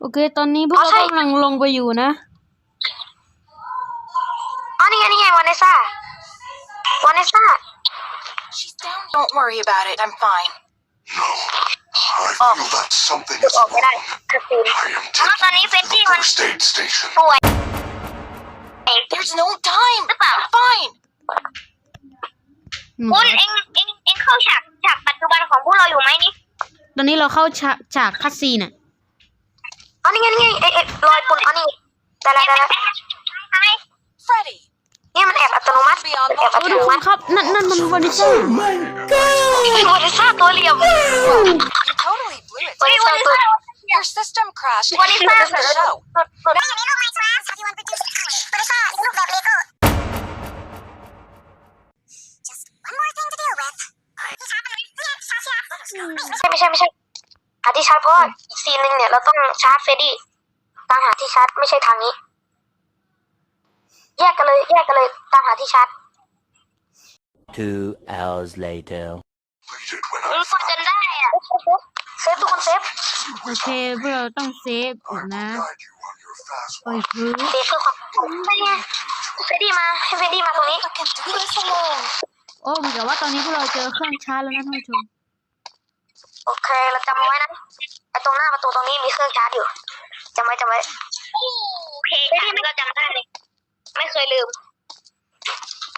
โอเค ตอนนี้พวกอ๋อเราใช่กำลังลงไปอยู่นะ อ๋อนี่ไงนี่ไงวานเนซ่าวานเนซ่า She's down. Don't worry about it. I'm fine. No, I feel that something จุด is ออกไม่ได้ wrong. คือซีน I am อ๋อตอนนี้เฟ taking นดี้ the มัน first aid station. ป่วย There's no time. Apa? I'm fine. อืมคุณเอ็งเอ็งเอ็งเข้าฉากฉากปัจจุบันของพวกเราอยู่ไหมนี่ ตอนนี้เราเข้าฉากฉากคัสซีนอะอ๋อ นี่ไงนี่ไงเอ็งเอ็งรอยปุ่นอ๋อนี่ได้แล้วได้แล้ว Freddy. นี่มันแอบอัตโนมัติมันแอบอัโอ้ตทุโนกคมันติครับ นั่นนั่นมันวานิซ่าวานเนซ่าตัวเหลี่ยม You totally blew it. วานเนซ่าตัว Your system crashed. วานเน and ซ่า you missed the show. ตัวไม่ใช่ไม่ใช่ไม่ใช่หาที่ชาร์จเพราะว่าอีกซีนหนึ่งเนี่ยเราต้องชาร์จเฟรดดี้ตามหาที่ชาร์จไม่ใช่ทางนี้ แยกกันเลยแยกกันเลยตามหาที่ชาร์จ Two hours later. Completed when มัน I ฟังกันได้อะเซฟทุกคนเซฟโอเคพวกเราต้องเซฟก่อน I นะ will guide you on your fast ปล่อยพื้นเซฟเพื่อความไม่ไงเฟรดดี้มาให้เฟรดดี้มาตรงนี้ I can do this alone. โอ้เหมือนกับว่าตอนนี้พวกเราเจอเครื่องชาร์จแล้วนะท่านผู้ชม โอเคเราจำเอาไว้นะไอตรงหน้าประตูตรงนี้มีเครื่องชาร์จอยู่จำไว้จำไว้โอเคเฟรดดี้ไม่ก็จำได้เลยไม่เคยลืม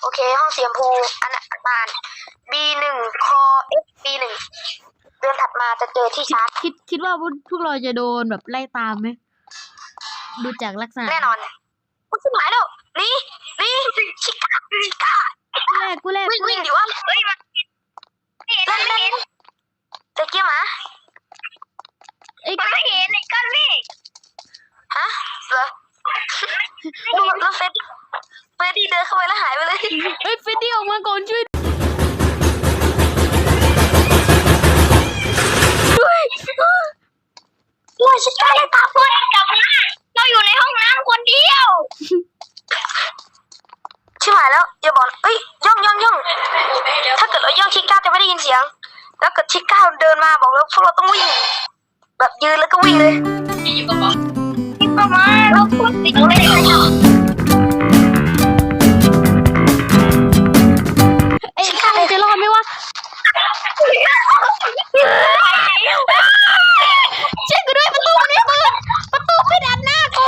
โอเค ห้องเสียมพูอันนั้นอ่าน B หนึ่งคอ F B หนึ่งเดือนถัดมาจะเจอที่ชาร์จคิดคิดว่าพวกเราจะโดนแบบไล่ตามไหมดูจากลักษณะแน่นอนกูขึ้นหมายแล้วนี่นี่ชิก้าชิก้า กูแรกกูแรก วิ่ง กูแร วิ่ง ก ดิวะเฮ้ยมาเล่นเล่นตะกี้หมา เอ้ยมันไม่เห็นไอ้ก้อนเมฆฮะเหรอดูแล้วเฟรดเฟรดดี้เดินเข้าไปแล้วหายไปเลยเอ้ยเฟดดี้ออกมาก่อนช่วยด้วยว่าชิก้าได้ตามคนกลับมาเราอยู่ในห้องน้ำคนเดียว ชิบหายแล้วอย่าบอกเอ้ยย่องย่องย่องถ้าเกิดเราย่องชิก้าจะไม่ได้ยินเสียง แล้วเกิดชิก้าเดินมาบอกแล้วพวกเราต้องวิ่ง แบบยืนแล้วก็วิ่งเลยนี่อยู่กับปะนี่ประมาณเราพูดสิ่งไม่ได้เอ้ยใครจะรอดไหมวะช่วยกูด้วยประตูมันไม่เปิดประตูปิดอันหน้ากู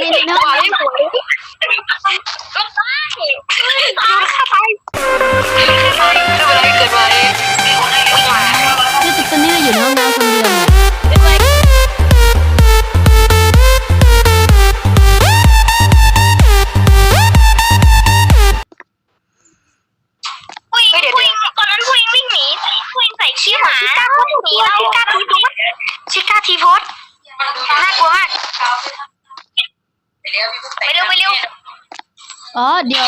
นี่นี่น้องไม่หวย ไปเร็วไปเร็วอ๋อเดี๋ยว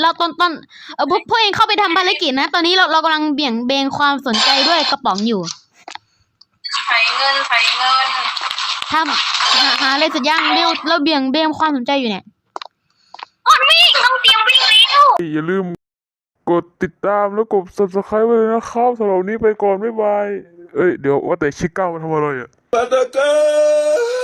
เราตอนตอนเออพวกพวกเองเข้าไปทำภารกิจนะ ตอนนี้เราเรากำลังเบี่ยงเบนความสนใจด้วยกระป๋องอยู่ไถเงินไถเงินทำหาหาอะไรสักอย่างเร็วเราเบี่ยงเบนความสนใจอยู่เนี่ยอ่อนวิ่งต้องเตรียมวิ่งเร็วอย่าลืมกดติดตามแล้วกด subscribe ไว้เลยนะครับสำหรับวันนี้ไปก่อน บ๊ายบาย เอ้ย เดี๋ยวว่าแต่ชิก้ามันทำอะไรอะ Patacão! Ah!